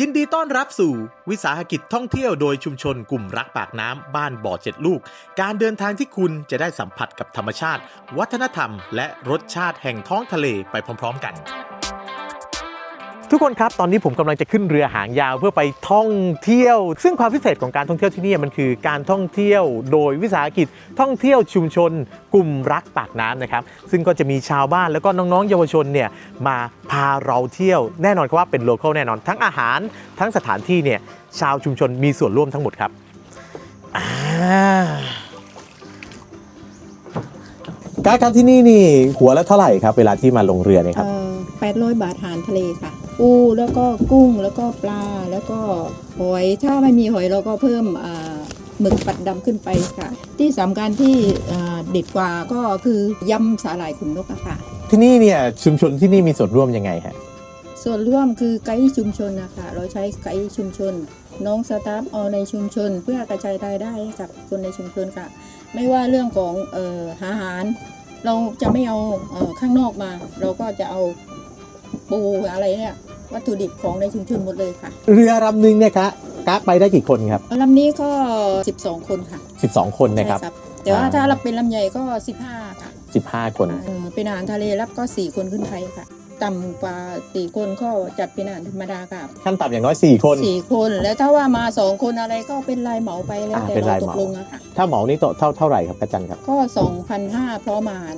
ยินดีต้อนรับสู่วิสาหกิจท่องเที่ยวโดยชุมชนกลุ่มรักปากน้ำบ้านบ่อเจ็ดลูก การเดินทางที่คุณจะได้สัมผัสกับธรรมชาติ วัฒนธรรม และรสชาติแห่งท้องทะเลไปพร้อม ๆ กัน ทุกคนครับ ตอนนี้ผมกำลังจะขึ้นเรือหางยาวเพื่อไปท่องเที่ยว ซึ่งความพิเศษของการท่องเที่ยวที่นี่มันคือการท่องเที่ยวโดยวิสาหกิจท่องเที่ยวชุมชน กลุ่มรักปากน้ำนะครับ ซึ่งก็จะมีชาวบ้านแล้วก็น้องๆ เยาวชนเนี่ยมาพาเราเที่ยวแน่นอนครับว่าเป็นโลเคอลแน่นอน ทั้งอาหารทั้งสถานที่เนี่ยชาวชุมชนมีส่วนร่วมทั้งหมดครับอ่าการครับที่นี่นี่หัวละเท่าไหร่ครับ เวลาที่มาลงเรือเนี่ยครับเอ่อ800บาทอาหารทะเลค่ะ ปูแล้วก็กุ้งแล้วก็ปลาแล้วก็หอยถ้าไม่มีหอยเราก็เพิ่มอ่าหมึกปัดดำขึ้นไปค่ะ ที่สำคัญที่อ่าเด็ดกว่าก็คือยำสาหร่ายขุนนกอะค่ะ ที่นี่เนี่ยชุมชนที่นี่มีส่วนร่วมยังไงฮะส่วนร่วมคือไกด์ชุมชนนะคะเราใช้ไกด์ชุมชน น้องสตาฟเอาในชุมชน เพื่อกระจายรายได้ให้กับคนในชุมชนค่ะ ไม่ว่าเรื่องของเอ่ออาหาร เราจะไม่เอาเอ่อข้างนอกมา เราก็จะเอาปูอะไรเนี่ย วัตถุดิบของในชุมชนหมดเลยค่ะ เรือลำหนึงเนี่ยครับกักไปได้กี่คนครับลำนี้ก็ 12 คนค่ะ12 คนนะครับ ใช่แต่ว่าอ่า ถ้าเราเป็นลำใหญ่ก็ 15 ค่ะ15 คน เอ่อเป็นอาหารทะเลรับก็ 4 คนขึ้นไปค่ะ ต่ำกว่า 4 คนก็จัดเป็นอาหารธรรมดาค่ะขั้นต่ำอย่างน้อย 4 คน สี่คน แล้วถ้าว่ามาสองคนอะไรก็เป็นรายเหมาไปแล้วอ่าแต่เป็นเรารายตเหกมา ลงอะค่ะ ถ้าเหมานี่โตเท่าเท่าไหร่ครับกระจันครับ ก็ 2,500พร้อมอาหาร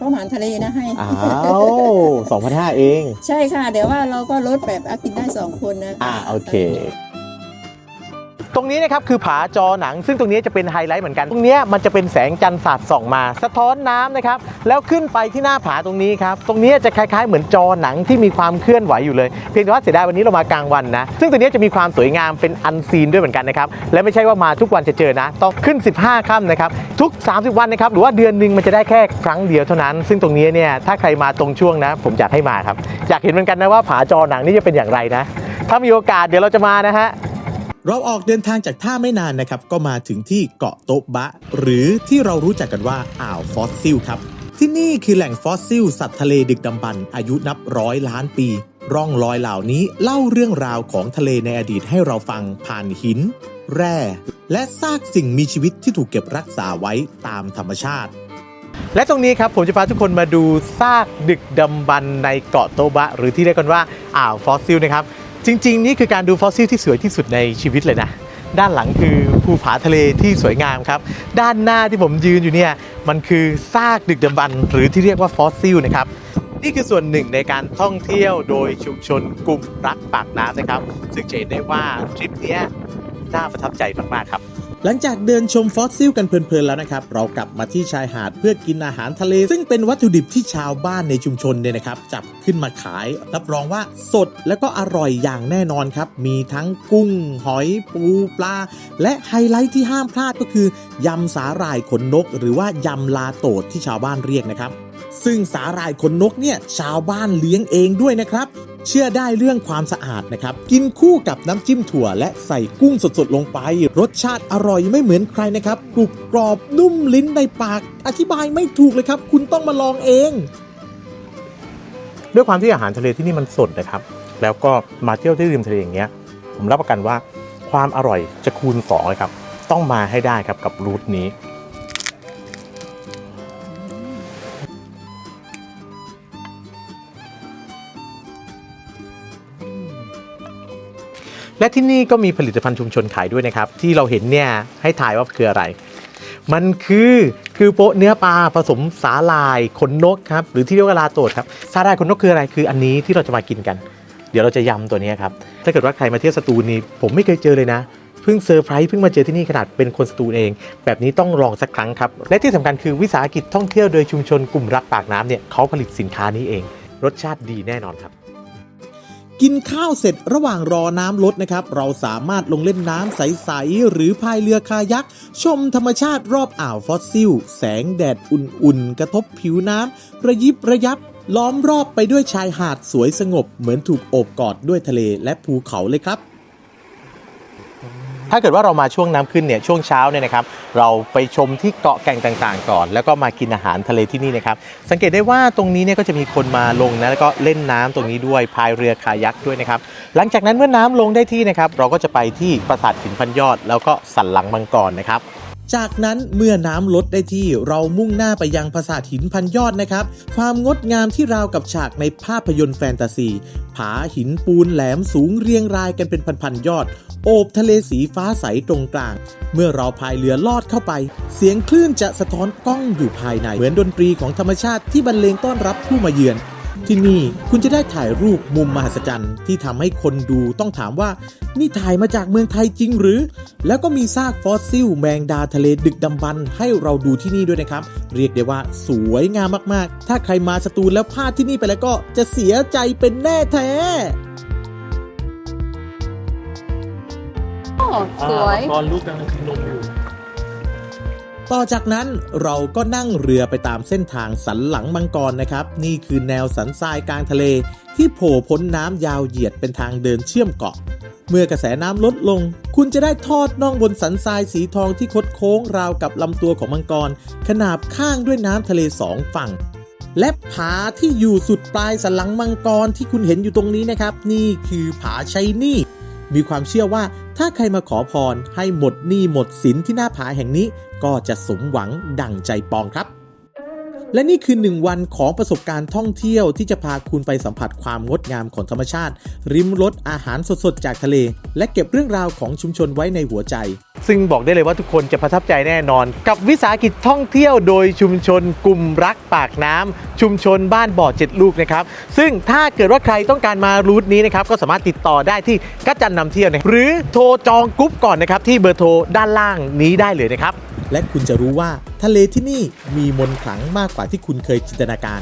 พร้อมอาหารทะเลนะให้ อ้าว2,500เอง ใช่ค่ะ เดี๋ยวว่าเราก็ลดแบบอากินได้สองคนนะอ่า โอเค ตรงนี้นะครับคือผาจอหนัง ซึ่งตรงนี้จะเป็นไฮไลท์เหมือนกัน ตรงเนี้ยมันจะเป็นแสงจันทร์สาดส่องมา สะท้อนน้ำนะครับ แล้วขึ้นไปที่หน้าผาตรงนี้ครับ ตรงนี้จะคล้ายๆ เหมือนจอหนังที่มีความเคลื่อนไหวอยู่เลย เพียงแต่ว่าเสียดายวันนี้เรามากลางวันนะ ซึ่งตรงนี้จะมีความสวยงามเป็นอันซีนด้วยเหมือนกันนะครับ และไม่ใช่ว่ามาทุกวันจะเจอนะ ต้องขึ้น 15ค่ำนะครับ ทุก 30 วันนะครับ หรือว่าเดือนหนึ่งมันจะได้แค่ครั้งเดียวเท่านั้น ซึ่งตรงนี้เนี่ย ถ้าใครมาตรงช่วงนะ ผมอยากให้มาครับ อยากเห็นเหมือนกันนะว่าผาจอหนังนี่จะเป็นอย่างไรนะ ถ้ามีโอกาสเดี๋ยวเราจะมานะฮะ เราออกเดินทางจากท่าไม่นานนะครับ ก็มาถึงที่เกาะโต๊ะบะ หรือที่เรารู้จักกันว่าอ่าวฟอสซิลครับ ที่นี่คือแหล่งฟอสซิลสัตว์ทะเลดึกดำบรรพ์อายุนับร้อยล้านปี ร่องรอยเหล่านี้เล่าเรื่องราวของทะเลในอดีตให้เราฟังผ่านหิน แร่ และซากสิ่งมีชีวิตที่ถูกเก็บรักษาไว้ตามธรรมชาติ และตรงนี้ครับผมจะพาทุกคนมาดูซากดึกดำบรรพ์ในเกาะโตบะ หรือที่เรียกกันว่าอ่าวฟอสซิลนะครับ จริง ๆ นี่คือการดูฟอสซิลที่สวยที่สุดในชีวิตเลยนะ ด้านหลังคือภูผาทะเลที่สวยงามครับ ด้านหน้าที่ผมยืนอยู่เนี่ยมันคือซากดึกดำบรรพ์หรือที่เรียกว่าฟอสซิลนะครับนี่คือส่วนหนึ่งในการท่องเที่ยวโดยชุมชนกลุ่มรักปากน้ำนะครับ ซึ่งจะเห็นได้ว่าทริปนี้น่าประทับใจมากๆครับ หลังจากเดินชมฟอสซิลกันเพลินๆแล้วนะครับ เรากลับมาที่ชายหาดเพื่อกินอาหารทะเล ซึ่งเป็นวัตถุดิบที่ชาวบ้านในชุมชนเนี่ยนะครับ จับขึ้นมาขาย รับรองว่าสดและก็อร่อยอย่างแน่นอนครับ มีทั้งกุ้ง หอยปูปลา และไฮไลท์ที่ห้ามพลาดก็คือยำสาหร่ายขนนก หรือว่ายำลาโตดที่ชาวบ้านเรียกนะครับ ซึ่งสาหร่ายขนนกเนี่ยชาวบ้านเลี้ยงเองด้วยนะครับ เชื่อได้เรื่องความสะอาดนะครับ กินคู่กับน้ำจิ้มถั่ว และใส่กุ้งสดๆลงไป รสชาติอร่อยไม่เหมือนใครนะครับกรุบกรอบนุ่มลิ้นในปาก อธิบายไม่ถูกเลยครับ คุณต้องมาลองเอง ด้วยความที่อาหารทะเลที่นี่มันสดนะครับ แล้วก็มาเที่ยวที่ริมทะเลอย่างเงี้ย ผมรับประกันว่าความอร่อยจะคูณสองเลยครับ ต้องมาให้ได้ครับกับรูทนี้ และที่นี่ก็มีผลิตภัณฑ์ชุมชนขายด้วยนะครับ ที่เราเห็นเนี่ยให้ถ่ายว่าคืออะไร มันคือคือโปะเนื้อปลาผสมสาหร่ายขนนกครับหรือที่เรียกว่าลาโตดครับสาหร่ายขนนกคืออะไรคืออันนี้ที่เราจะมากินกัน เดี๋ยวเราจะยำตัวนี้ครับถ้าเกิดว่าใครมาเที่ยวสตูลนี่ผมไม่เคยเจอเลยนะเพิ่งเซอร์ไพรส์เพิ่งมาเจอที่นี่ขนาดเป็นคนสตูลเอง แบบนี้ต้องลองสักครั้งครับ และที่สำคัญคือวิสาหกิจท่องเที่ยวโดยชุมชนกลุ่มรักปากน้ำเนี่ยเขาผลิตสินค้านี้เอง รสชาติดีแน่นอนครับ กินข้าวเสร็จระหว่างรอน้ำลดนะครับ เราสามารถลงเล่นน้ำใส ๆ หรือพายเรือคายัก ชมธรรมชาติรอบอ่าวฟอสซิล แสงแดดอุ่น ๆ กระทบผิวน้ำระยิบระยับ ล้อมรอบไปด้วยชายหาดสวยสงบ เหมือนถูกโอบกอดด้วยทะเลและภูเขาเลยครับ ถ้าเกิดว่าเรามาช่วงน้ำขึ้นเนี่ยช่วงเช้าเนี่ยนะครับเราไปชมที่เกาะแก่งต่างๆ ก่อน แล้วก็มากินอาหารทะเลที่นี่นะครับสังเกตได้ว่าตรงนี้เนี่ยก็จะมีคนมาลงนะแล้วก็เล่นน้ำตรงนี้ด้วยพายเรือคายักด้วยนะครับหลังจากนั้นเมื่อน้ำลงได้ที่นะครับเราก็จะไปที่ปราสาทหินพันยอด แล้วก็สันหลังมังกรนะครับ จากนั้นเมื่อน้ำลดได้ที่เรามุ่งหน้าไปยังปราสาทหินพันยอดนะครับ ความงดงามที่ราวกับฉากในภาพยนตร์แฟนตาซี ผาหินปูนแหลมสูงเรียงรายกันเป็นพันๆยอด โอบทะเลสีฟ้าใสตรงกลาง เมื่อเราพายเรือลอดเข้าไป เสียงคลื่นจะสะท้อนกล้องอยู่ภายใน เหมือนดนตรีของธรรมชาติที่บรรเลงต้อนรับผู้มาเยือน ที่นี่คุณจะได้ถ่ายรูปมุมมหัศจรรย์ที่ทำให้คนดูต้องถามว่า นี่ถ่ายมาจากเมืองไทยจริงหรือ แล้วก็มีซากฟอสซิลแมงดาทะเลดึกดำบรรพ์ให้เราดูที่นี่ด้วยนะครับ เรียกได้ว่าสวยงามมากๆ ถ้าใครมาสตูลแล้วพลาดที่นี่ไปแล้วก็จะเสียใจเป็นแน่แท้สวย ตอนลูกกำลังกินนมอยู่ ต่อจากนั้นเราก็นั่งเรือไปตามเส้นทางสันหลังมังกรนะครับ นี่คือแนวสันทรายกลางทะเล ที่โผล่พ้นน้ำยาวเหยียดเป็นทางเดินเชื่อมเกาะ เมื่อกระแสน้ำลดลง คุณจะได้ทอดน่องบนสันทรายสีทองที่คดโค้งราวกับลำตัวของมังกร ขนาบข้างด้วยน้ำทะเลสองฝั่ง และผาที่อยู่สุดปลายสันหลังมังกรที่คุณเห็นอยู่ตรงนี้นะครับ นี่คือผาชัยนี่มีความเชื่อว่า ถ้าใครมาขอพรให้หมดหนี้หมดสินที่หน้าผาแห่งนี้ ก็จะสมหวังดั่งใจปองครับ และนี่คือหนึ่งวันของประสบการณ์ท่องเที่ยวที่จะพาคุณไปสัมผัสความงดงามของธรรมชาติ ริมรสอาหารสดๆจากทะเล และเก็บเรื่องราวของชุมชนไว้ในหัวใจ ซึ่งบอกได้เลยว่าทุกคนจะประทับใจแน่นอน กับวิสาหกิจท่องเที่ยวโดยชุมชนกลุ่มรักปากน้ำชุมชนบ้านบ่อเจ็ดลูกนะครับ ซึ่งถ้าเกิดว่าใครต้องการมารูทนี้นะครับก็สามารถติดต่อได้ที่กัจจันนำเที่ยวนะหรือโทรจองกรุ๊ปก่อนนะครับที่เบอร์โทรด้านล่างนี้ได้เลยนะครับและคุณจะรู้ว่าทะเลที่นี่มีมนต์ขลังมากกว่าที่คุณเคยจินตนาการ